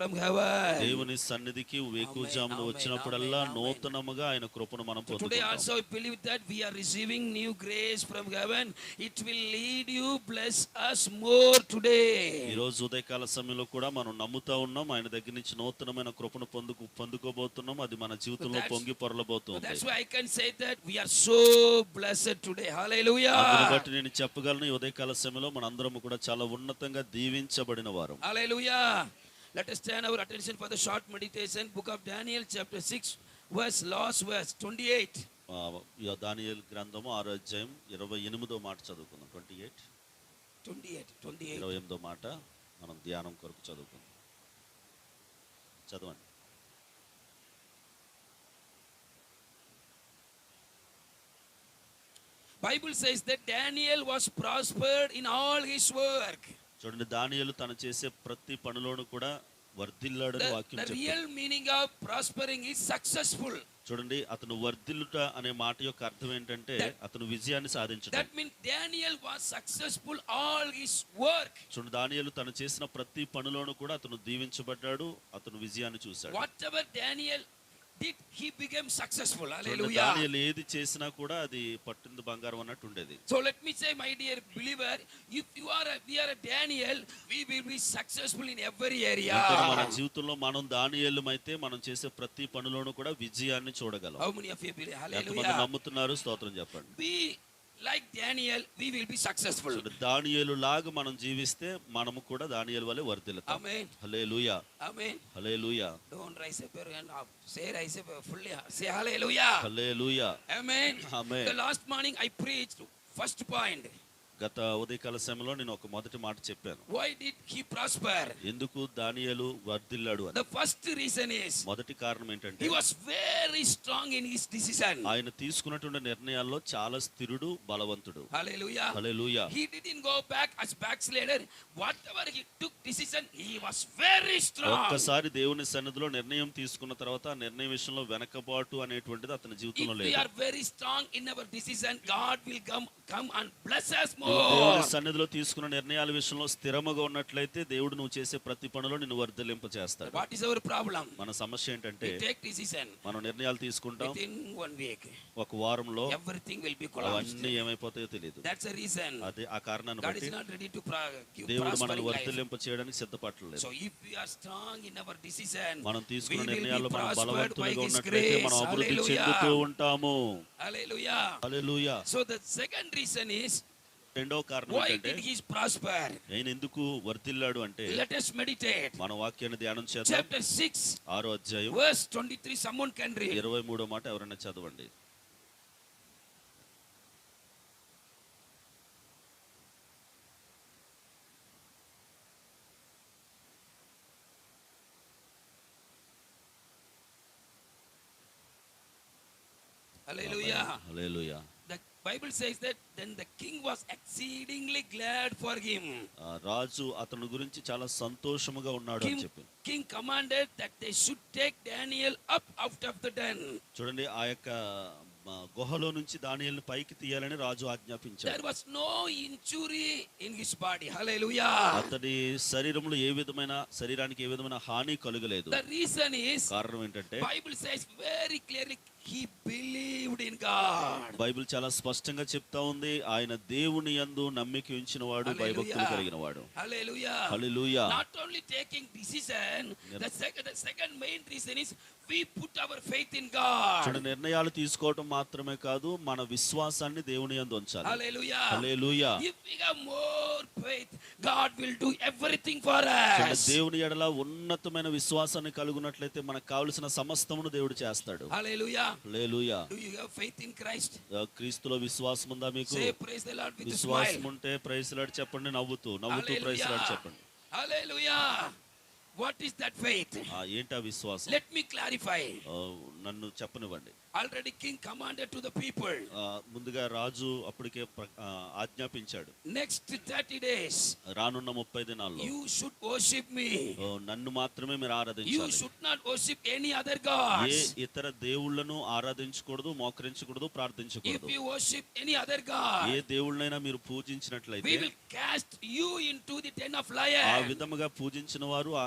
దేవుని సన్నిధికి వేకుజామున వచ్చినప్పుడల్లా. నూతనముగా ఆయన కృపను మనం also I believe that we are receiving new grace from heaven. It will lead you, bless us more ఈ today. రోజు ఉదయకాల సమయంలో కూడా మనం నమ్ముతా ఉన్నాం ఆయన దగ్గర నుంచి నూతనమైన కృపను పొందుకు పొందుకోబోతున్నాం అది మన జీవితంలో పొంగి పొరలబోతుంది that's why I can say that we are so blessed today. అందును Hallelujah. బట్టి నేను చెప్పగలను ఈ ఉదయకాల సమయంలో మన అందరం కూడా చాలా ఉన్నతంగా దీవించబడిన వారం Hallelujah. Let us turn our attention for the short meditation. Book of Daniel, chapter 6, verse, last verse, 28. ఆ, ఈ దానియేలు గ్రంథము ఆరో అధ్యాయం ఇరవై ఎనిమిదో మాట చదువుకుందాం ట్వంటీ ఎయిట్ 28, 28. ఇరవై ఎనిమిదో మాట మనం ధ్యానం కొరకు చదువుకుందాం చదవండి Bible says that Daniel was prospered in all his work. చూడండి దానియేలు తను చేసే ప్రతి పనిలోను కూడా వర్ధిల్లాడని వాక్యం real meaning of prospering is successful. చూడండి అతను వర్ధిల్లుట అనే మాట యొక్క అర్థం ఏంటంటే అతను విజయాన్ని సాధించడం That means Daniel was successful all his work. చూడండి దానియేలు తను చేసిన ప్రతి పనిలోను కూడా అతను దీవించబడ్డాడు అతను విజయాన్ని చూశాడు Whatever Daniel did, became successful. చూడండి Hallelujah. దానియేలు ఏది చేసినా కూడా అది పట్టింది బంగారం అన్నట్టు ఉండేది So let me say, my dear believer, if you are a, we are a Daniel, we will be successful in every area. అంటే మన జీవితంలో మనం దానియేలు అయితే మనం చేసే ప్రతి పనిలోనూ కూడా విజయాన్ని చూడగలం How many of you believe? ఎంతమంది Hallelujah. నమ్ముతున్నారు స్తోత్రం చెప్పండి Be like Daniel we will be successful Daniel లాగా మనం జీవిస్తే మనము కూడా డానియల్ వలే వర్ధిల్లుతం. Amen hallelujah amen hallelujah don't raise up your hand say raise up fully say hallelujah hallelujah amen amen the last morning I preached first point గత ఉదయకాల సమయంలో నేను ఒక మొదటి మాట చెప్పాను. వై డిడ్ హి ప్రాస్పర్ ఎందుకు దానియేలు వర్ధిల్లాడు ద ఫస్ట్ రీజన్ ఇస్ మొదటి కారణం ఏంటంటే he was very strong in his decision ఆయన తీసుకున్నటువంటి నిర్ణయాల్లో చాలా స్థిరుడు బలవంతుడు. Hallelujah hallelujah he did go back as backslider whatever he took decision he was very strong ఒక్కసారి దేవుని సన్నిధిలో నిర్ణయం తీసుకున్న తర్వాత ఆ నిర్ణయం విషయంలో వెనకబాటు అనేటువంటిది అతని జీవితంలో లేదు. If are very strong in our decision God will come come and bless us more సన్నిధిలో తీసుకున్న నిర్ణయాల విషయంలో స్థిరముగా ఉన్నట్లయితే దేవుడు నువ్వు చేసే ప్రతి పనులు నిన్ను వర్ధలింప చేస్తాడు. వాట్ ఇస్ అవర్ ప్రాబ్లం మన సమస్య ఏంటంటే మనం నిర్ణయాలు తీసుకుంటాం. వన్ వీక్ ఒక వారంలో ఎవ్రీథింగ్ విల్ బి కొలాప్స్ అవన్నీ ఏమైపోతాయో తెలియదు దట్స్ ఎ ఆ కారణాన్ని బట్టి రెడీ టు దేవుడు మనల్ని వర్ధలింప చేయడానికి సిద్ధపడలేదు ఇన్ అవర్ డిసిషన్ మనం తీసుకున్న నిర్ణయాల్లో మనం ఉన్నట్లయితే మనం అభివృద్ధి చెందుతూ ఉంటాము. Hallelujah hallelujah so the second reason is రెండో కారణం ఏంటంటే ఆయన ఎందుకు వర్తిల్లాడు అంటే లెట్ us meditate. మన వాక్యాన్ని ధ్యానం చేద్దాం. చాప్టర్ 6 ఆరో అధ్యాయం వర్స్ 23 సమ్మోన్ కెన్ రీడ్ 23 మాట ఎవరైనా చదవండి. Hallelujah hallelujah Bible says that then the king was exceedingly glad for him రాజు అతని గురించి చాలా సంతోషముగా ఉన్నాడు అని చెప్పి. King commanded that they should take Daniel up out of the den చూడండి ఆ యొక్క గుహలో నుంచి దానియల్ని పైకి తీయాలని రాజు ఆజ్ఞాపించాడు. There was no injury in his body hallelujah అతని శరీరంలో ఏ విధమైన శరీరానికి ఏ విధమైన హాని కలుగలేదు. ద రీజన్ ఇస్ కారణం ఏంటంటే Bible says very clearly Bible చాలా స్పష్టంగా చెప్తా ఉంది. ఆయన దేవుని అందు నమ్మిక ఉంచిన వాడు భయభక్తులు కలిగిన వాడు చెడు నిర్ణయాలు తీసుకోవటం మాత్రమే కాదు మన విశ్వాసాన్ని దేవుని అందు ఉంచాలి. దేవుని ఎడల ఉన్నతమైన విశ్వాసాన్ని కలుగునట్లయితే మనకు కావలసిన సమస్తమును దేవుడు చేస్తాడు. క్రీస్తులో విశ్వాసం ఉందా మీకు విశ్వాసం ఉంటే ప్రైస్ లాడ్ చెప్పండి నవ్వుతూ నవ్వుతూ ప్రైస్ లాడ్ చెప్పండి. Hallelujah! What is that faith ఆ ఏంటా విశ్వాసం? లెట్ మీ క్లారిఫై నన్ను చెప్పనివ్వండి. Already king commanded to the people ముందుగా రాజు అప్పటికే ఆజ్ఞాపించాడు. నెక్స్ట్ థర్టీ డేస్ రానున్న ముప్పై దినాల్లో యూ షుడ్ వర్షిప్ మీ నన్ను మాత్రమే మీరు ఆరాధించాలి. You should not worship any other gods ఏ ఇతర దేవుళ్ళను ఆరాధించకూడదు మోకరించకూడదు ప్రార్థించకూడదు. If worship any other god ఏ దేవుళ్ళైనా మీరు పూజించినట్లయితే we will cast you into the den of lion ఆ విధముగా పూజించిన వారు ఆ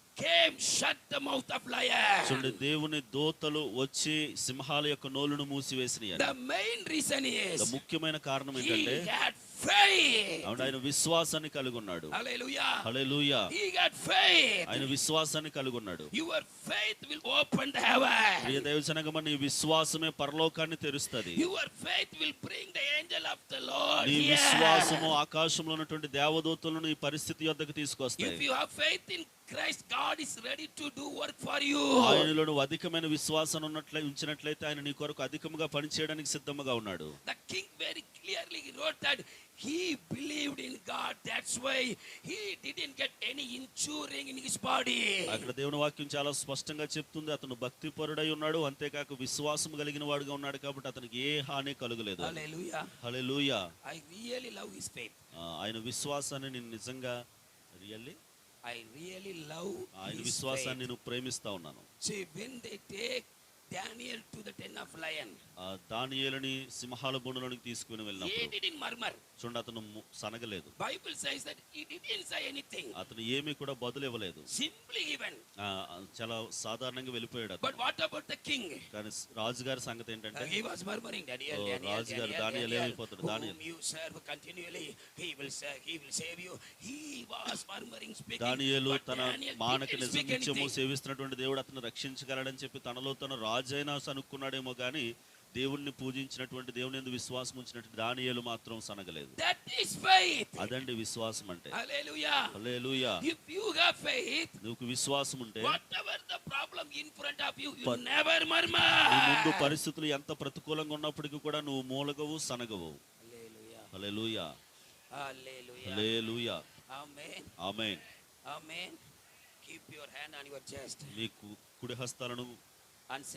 came, shut the mouth of lions. చూడండి దేవుని దోతలు వచ్చి సింహాల యొక్క నోలును మూసివేసినాయి The main reason is ముఖ్యమైన కారణం he ఏంటంటే had faith. అవును ఆయన విశ్వాసాన్ని కలిగి ఉన్నాడు Hallelujah. Hallelujah He got faith. ఆయన విశ్వాసాన్ని కలిగి ఉన్నాడు Your faith will open the heaven. ప్రియ దైవజనగమ నీ విశ్వాసమే పరలోకాన్ని తెరుస్తుంది Your faith will bring the angel of the Lord నీ. విశ్వాసము ఆకాశంలో ఉన్నటువంటి దేవదూతలను ఈ పరిస్థితి యొద్దకు తీసుకొస్తాయి If you have faith in Christ, God is ready to do work for you. ఆయనలో నువ్వు అధికమైన విశ్వాసం ఉన్నట్లే ఉంచినట్లయితే ఆయన నీ కొరకు అధికముగా పనిచేయడానికి సిద్ధముగా ఉన్నాడు The king very clearly wrote that he believed in God. That's why he didn't get any injuring in his body. అక్కడ దేవుని వాక్యం చాలా స్పష్టంగా చెప్తుంది అతను భక్తి పరుడై ఉన్నాడు అంతేకాక విశ్వాసం కలిగిన వాడుగా ఉన్నాడు కాబట్టి అతనికి ఏ హాని కలుగలేదు Hallelujah. Hallelujah I really love his faith. ఆయన విశ్వాసాన్ని నేను నిజంగా రియల్లీ ఐ రియలీ లవ్ ఆయన విశ్వాసాన్ని నేను ప్రేమిస్తా ఉన్నాను. See when they take Daniel to the den of lion దానియేలని సింహాల బొండలోనికి తీసుకుని మర్మర్ చూడండి అతను సనగలేదు. Bible says that he didn't say anything అతను ఏమీ కూడా బదులు ఇవ్వలేదు. సింప్లీ హివెన్ చాలా సాధారణంగా వెళ్ళిపోయాడు but what about the king కానీ రాజు గారి సంగతి ఏంటంటే హి వాస్ మర్మరింగ్ దానియేల్ రాజు గారు Daniel ఏమైపోతాడు? Daniel you serve continually he will save he will save you he was murmuring speaking Daniel తన మానక నిజమిచ్చము సేవిస్తున్నటువంటి దేవుడు అతను రక్షించగలడని చెప్పి తనలో తన రాజైన అనుకున్నాడేమో గానీ దేవుణ్ణి పూజించినటువంటి దేవుని ఎందుకు విశ్వాసం ఉంచినట్టు దానియేలు మాత్రం సనగలేదు. దట్ ఇస్ ఫెయిత్ అదండి విశ్వాసం అంటే. హల్లెలూయా విశ్వాసం ఉంటే whatever the problem in of you you never murmur నీ ముందు పరిస్థితులు ఎంత ప్రతికూలంగా ఉన్నప్పటికీ కూడా నువ్వు మూలగవు సనగవు. Hallelujah hallelujah hallelujah keep your hand on your chest మీకు కుడి హస్తాలను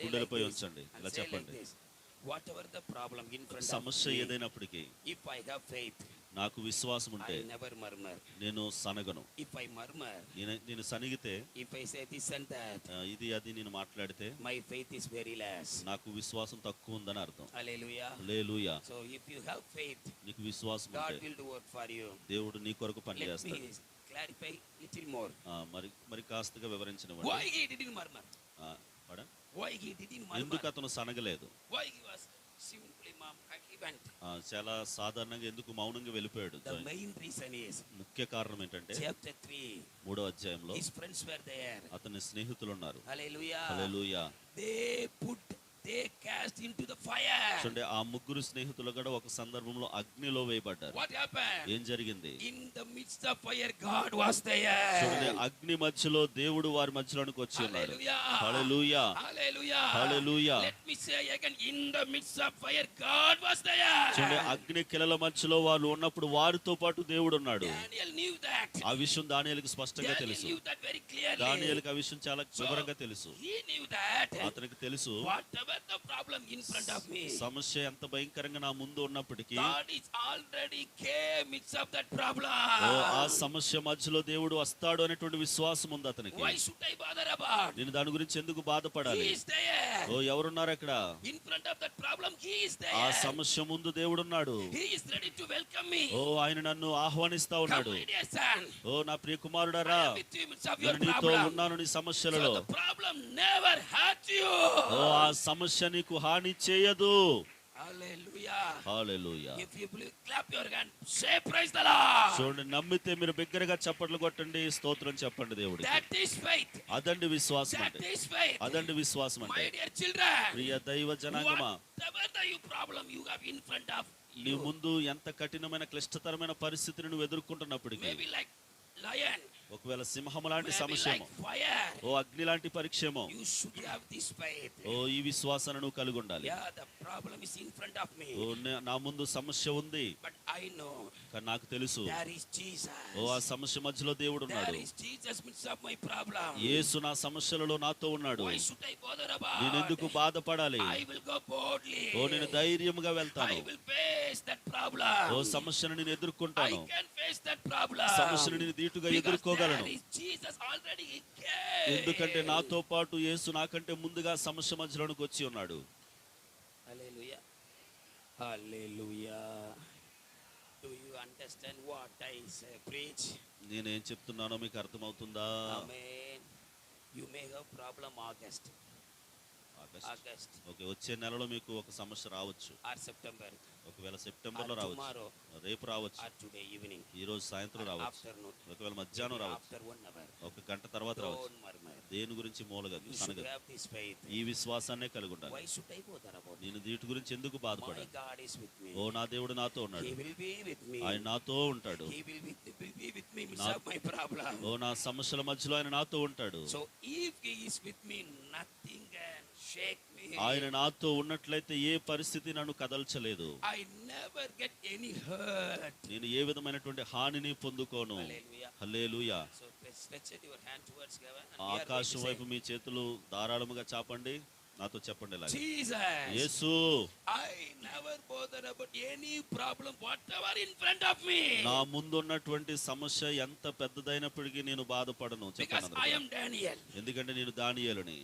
గుండెలపై ఉంచండి. ఇలా చెప్పండి. What whatever the problem in front samasya edainappudiki if i have faith నాకు విశ్వాసం ఉంటే నేను సనగను. ఇఫ్ ఐ మర్మర్ నేను సనిగితే if I say this and that ఇది అది నేను మాట్లాడితే my faith is very less నాకు విశ్వాసం తక్కువ ఉందని అర్థం. Hallelujah hallelujah so if you have faith నీకు విశ్వాసం ఉంటే God will do work for you దేవుడు నీ కొరకు పని చేస్తాడు let me clarify little more ఆ మరి మరి కాస్తగా వివరించనివ్వండి. వై హి డిడ్ మర్మర్ ఆ ఎందుకు అతను సనగలేదు? చాలా సాధారణంగా ఎందుకు మౌనంగా వెళ్ళిపోయాడు? ముఖ్య కారణం ఏంటంటే మూడో అధ్యాయంలో అతని స్నేహితులు ఉన్నారు. దే పుట్ దే క్యాస్ట్ చూడండి ఆ ముగ్గురు స్నేహితులు కూడా ఒక సందర్భంలో అగ్నిలో వేయబడ్డారు. ఏం జరిగింది? In the midst of fire God was అగ్ని మధ్యలో దేవుడు వారి మధ్యలోనికి వచ్చి ఉన్నాడు hallelujah hallelujah hallelujah let me say again in the midst of fire God was అగ్ని కిలల మధ్యలో వాళ్ళు ఉన్నప్పుడు వారితో పాటు దేవుడు ఉన్నాడు. ఆ విషయం దానియేలుకు స్పష్టంగా తెలుసు. డానియేలుకు ఆ విషయం చాలా వివరంగా తెలుసు. హి న్యూ అతనికి తెలుసు. Whatever the problem in front of me, సమస్య ఎంత భయంకరంగా నా ముందు ఉన్నప్పటికీ God is already came midst of that problem. ఓ, ఆ సమస్య మధ్యలో దేవుడు వస్తాడు అనేటువంటి విశ్వాసం ఉంది అతనికి Why should I bother about? నేను దాని గురించి ఎందుకు బాధపడాలి He is there. ఓ ఎవరున్నారు అక్కడ In front of that problem, He is ఆ there. సమస్య ముందు దేవుడున్నాడు He is ready to welcome me. ఓ ఆయన నన్ను ఆహ్వానిస్తా Come, ఉన్నాడు my dear son. ఓ నా ప్రియ I కుమారుడారా am with you midst of your నేను నీతో problem. ఉన్నాను నీ సమస్యలలో So the problem never hurt you. ఓ ఆ సమస్య సమస్య నీకు హాని చేయదు. నమ్మితే మీరు బిగ్గరగా చెప్పట్లు కొట్టండి స్తోత్రం చెప్పండి దేవుడు అదండి విశ్వాసం అదండి విశ్వాసం ప్రియ దైవ నీ ముందు ఎంత కఠినమైన క్లిష్టతరమైన పరిస్థితిని నువ్వు ఎదుర్కొంటున్నప్పటికీ ఒకవేళ సింహం లాంటి సమస్యేమో ఓ అగ్ని లాంటి పరీక్షేమో. ఓ ఈ విశ్వాసన నువ్వు కలిగి ఉండాలి. నా ముందు సమస్య ఉంది. నాకు తెలుసు. ఓ ఆ సమస్య మధ్యలో దేవుడు ఉన్నాడు. యేసు నా సమస్యలలో నాతో ఉన్నాడు. నేను ఎందుకు బాధపడాలి? ఓ నేను ధైర్యంగా వెళ్తాను. ఓ సమస్యను నేను ఎదుర్కొంటాను. సమస్యను నేను దీటుగా ఎదుర్కో పోగలను. ఎందుకంటే నాతో పాటు యేసు నాకంటే ముందుగా సమస్య మధ్యలోనికి వచ్చి ఉన్నాడు. నేనేం చెప్తున్నానో మీకు అర్థమవుతుందా? వచ్చే నెలలో మీకు ఒక సమస్య రావచ్చు. ఆర్ సెప్టెంబర్ ఒకవేళ సెప్టెంబర్లో రావచ్చు. రేపు రావచ్చు. టుడే ఈవినింగ్ ఈ రోజు సాయంత్రం రావచ్చు. ఒకవేళ మధ్యాహ్నం రావచ్చు. ఒక గంట తర్వాత రావచ్చు. దేని గురించి మూలగా? ఈ విశ్వాసాన్ని కలిగి ఉండాలి. నేను దీటి గురించి ఎందుకు బాధపడాలి? ఓ నా దేవుడు నాతో ఉన్నాడు. ఆయన నాతో ఉంటాడు. ఓ నా సమస్యల మధ్యలో ఆయన నాతో ఉంటాడు. సో ఈ నథింగ్ షేక్ ఆయన నాతో ఉన్నట్లయితే ఏ పరిస్థితి నన్ను కదల్చలేదు. I never get any hurt నేను ఏ విధమైనటువంటి హానిని పొందుకోను. హల్లెలూయా. ఆకాశం వైపు మీ చేతులు ధారాళముగా చాపండి నాతో చెప్పండి యేసు! I never bother about any problem whatever in front of me నా ముందు ఉన్నటువంటి సమస్య ఎంత పెద్దదైనప్పటికీ నేను బాధపడను. చెప్పండి బికాజ్ ఐ యామ్ డానియేల్ ఎందుకంటే నేను దానియేలుని.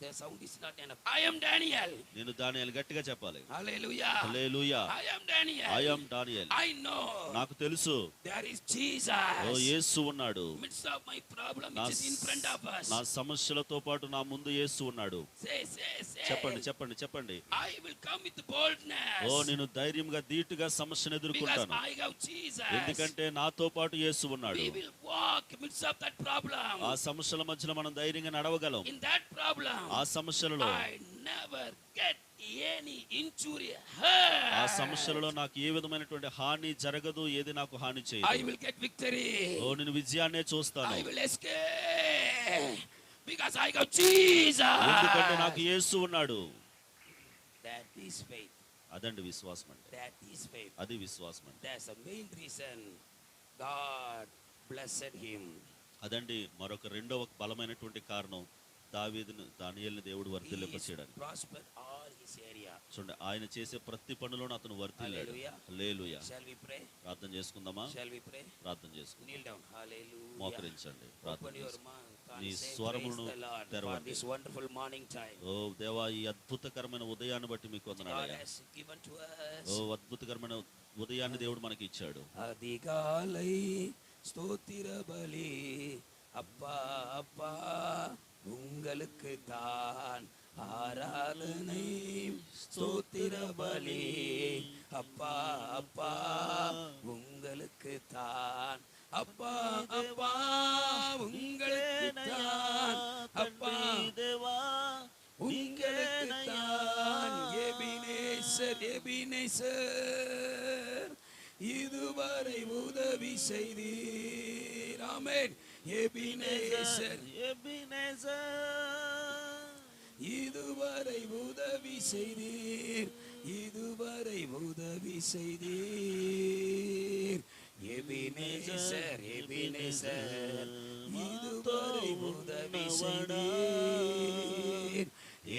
The sound is not enough. I am Daniel. నేను దానియేలు గట్టిగా చెప్పాలి Hallelujah. Hallelujah I am Daniel. I am Daniel I know నాకు తెలుసు there is ఓ Jesus. యేసు ఉన్నాడు midst of my problem నా which is in front of us. నా సమస్యలతో పాటు నా ముందు యేసు ఉన్నాడు Say, say, say. చెప్పండి చెప్పండి చెప్పండి I will come with boldness. ఓ నేను ధైర్యంగా ధీటుగా సమస్యను because ఎదుర్కొంటాను I have Jesus. ఎందుకంటే నాతో పాటు యేసు ఉన్నాడు we will walk midst of that problem. ఆ సమస్యల మధ్యలో మనం ధైర్యంగా నడవగలం in that problem, ఆ సమస్యలలో ఆ సమస్యలలో నాకు ఏ విధమైనటువంటి హాని జరగదు ఏది నాకు హాని చేయదు. ఐ విల్ గెట్ విక్టరీ ఓ నేను విజయాన్నే చూస్తాను. I will escape because I have Jesus ఎందుకంటే నాకు యేసు ఉన్నాడు. దట్ ఇస్ ఫెయిత్ అదండి విశ్వాసం అంటే దట్ ఇస్ ఫెయిత్ అది విశ్వాసం అంటే that's a main reason God blessed him అదండి మరొక రెండో ఒక బలమైనటువంటి కారణం. దావీదును దానియల్ని దేవుడు వర్తిల్లింప చేయడానికి ప్రాస్పర్ ఆల్ ఏరియా చూడండి ఆయన చేసే ప్రతి పనిలోనూ అతను వర్తిల్లాడు హల్లెలూయా. షాల్ వి ప్రే ప్రార్థన చేసుకుందామా? షాల్ వి ప్రే ప్రార్థన చేసుకుందాం. మోకరించండి నీ స్వరమును తెరవండి. వండర్ఫుల్ మార్నింగ్ టైం ఓ దేవా ఈ అద్భుతకరమైన ఉదయాన్ని బట్టి మీకు వందనాలు ఓ అద్భుతకరమైన ఉదయాన్ని దేవుడు మనకి ఇచ్చాడు అదిగాలై స్తోత్ర బలి అబ్బా అబ్బా உங்களுக்கு தான் ஆராதனை ஸ்தோத்திர பலி அப்பா அப்பா உங்களுக்கு தான் அப்பா அப்பா உங்களுக்கு தான் அப்பா தேவா உங்களுக்கு தான் எபினேசர் எபினேசர் இதுவரை உதவி செய்தீர். ஆமென். எபினேசர் பேச இதுவரை உதவி செய்தீர் இதுவரை உதவி செய்தீர். எபினேசர் எபினேசர் இதுவரை உதவி செய்தீர்.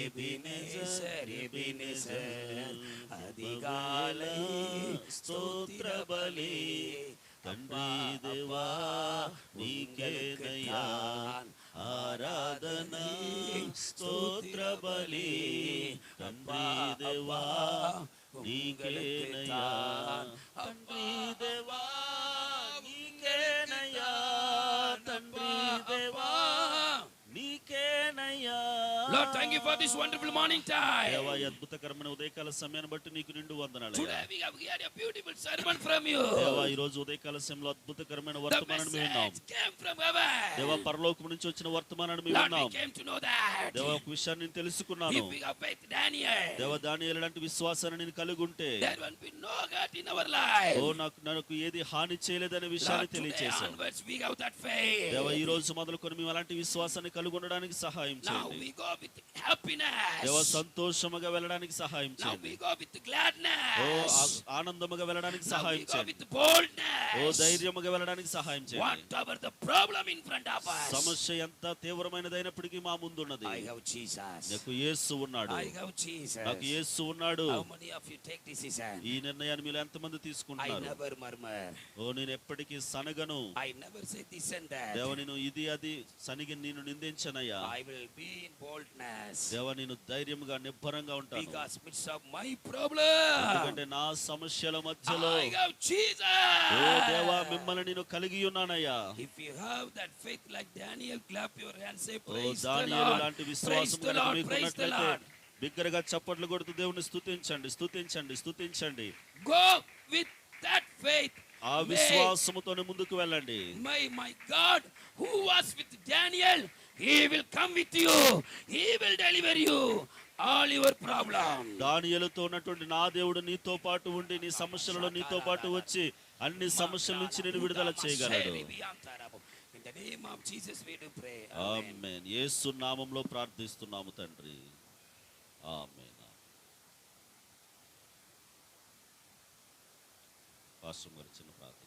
எபினேசர் எபினேசர் அதிகாலை ஸ்தோத்திர பலி. கண்பீதுவா நீங்கள் నీకేనయ్యా ఆరాధన స్తోత్ర బలి తండ్రి దేవా Lord, thank you for this wonderful morning time. దేవా ఈ అద్భుతకరమైన ఉదయకాల సమయాన్ని బట్టి నీకు నిండు వందనాలు Today we have heard a beautiful sermon from you. దేవా ఈ రోజు ఉదయకాల సమయంలో అద్భుతకరమైన వర్తమానాన్ని మేము విన్నాం came from heaven. దేవా పరలోకం నుంచి వచ్చిన వర్తమానాన్ని మేము Lord, we విన్నాం came to know that. దేవా ఒక విషయాన్ని నేను తెలుసుకున్నాను If we have faith, Daniel, దేవ దాని లాంటి విశ్వాసాన్ని నేను కలిగి ఉంటే there will be no hurt in our life. ఓ నాకు నాకు ఏది హాని చేయలేదనే విషయాన్ని Lord, today తెలియచేశాను onwards we have that faith. దేవ ఈ రోజు మొదలుకొని మేము అలాంటి విశ్వాసాన్ని కలిగి ఉండడానికి సహాయం Now చేయండి we go విత్ హ్యాపీనెస్ దేవా సంతోషముగా వెళ్ళడానికి సహాయం చేయండి. Love me go with gladness ఓ ఆనందముగా వెళ్ళడానికి సహాయం చేయండి love me go with boldness ఓ ధైర్యముగా వెళ్ళడానికి సహాయం చేయండి. Whatever the problem in front of us? సమస్య ఎంత తీవ్రమైనదైనప్పటికీ మా ముందు ఉన్నది ఐ హావ్ జీసస్ నాకు యేసు ఉన్నాడు. ఐ హావ్ జీసస్ నాకు యేసు ఉన్నాడు. How many of you take this is and ఈ నిర్ణయాన్ని మీరు ఎంత మంది తీసుకుంటారు ఐ నెవర్ మర్మర్ ఓ నేను ఎప్పటికీ సనగను. I never say this and that దేవుని ఇది అది సనిగి నిన్ను నిందించనయ్యా. I will be in bold boldness. దేవ నేను ధైర్యముగా నిబ్బరంగా ఉంటాను of my problem, ఎందుకంటే నా సమస్యల మధ్యలో ఓ దేవా. మిమ్మల్ని నేను కలిగి ఉన్నానయ్యా Lord. లాంటి Praise విశ్వాసం the కనుక Lord, మీకు praise the ఉన్నట్లయితే Lord. బిగ్గరగా చప్పట్లు కొడుతూ దేవుని స్తుతించండి స్తుతించండి స్తుతించండి Go with that faith. ఆ విశ్వాసముతోనే ముందుకు వెళ్ళండి My, my God, who was with Daniel, he will come with you. He will deliver you all your problems. దానియేలుతో ఉన్నటువంటి నా దేవుడు నీతో పాటు ఉండి నీ సమస్యలలో నీతో పాటు వచ్చి అన్ని సమస్యల నుంచి నేను విడుదల చేయగలడు. Amen. ఆమేన్ యేసు నామంలో ప్రార్థిస్తున్నాము తండ్రి ఆమేన్ పాస్టర్ గారు చిన్న ప్రార్థన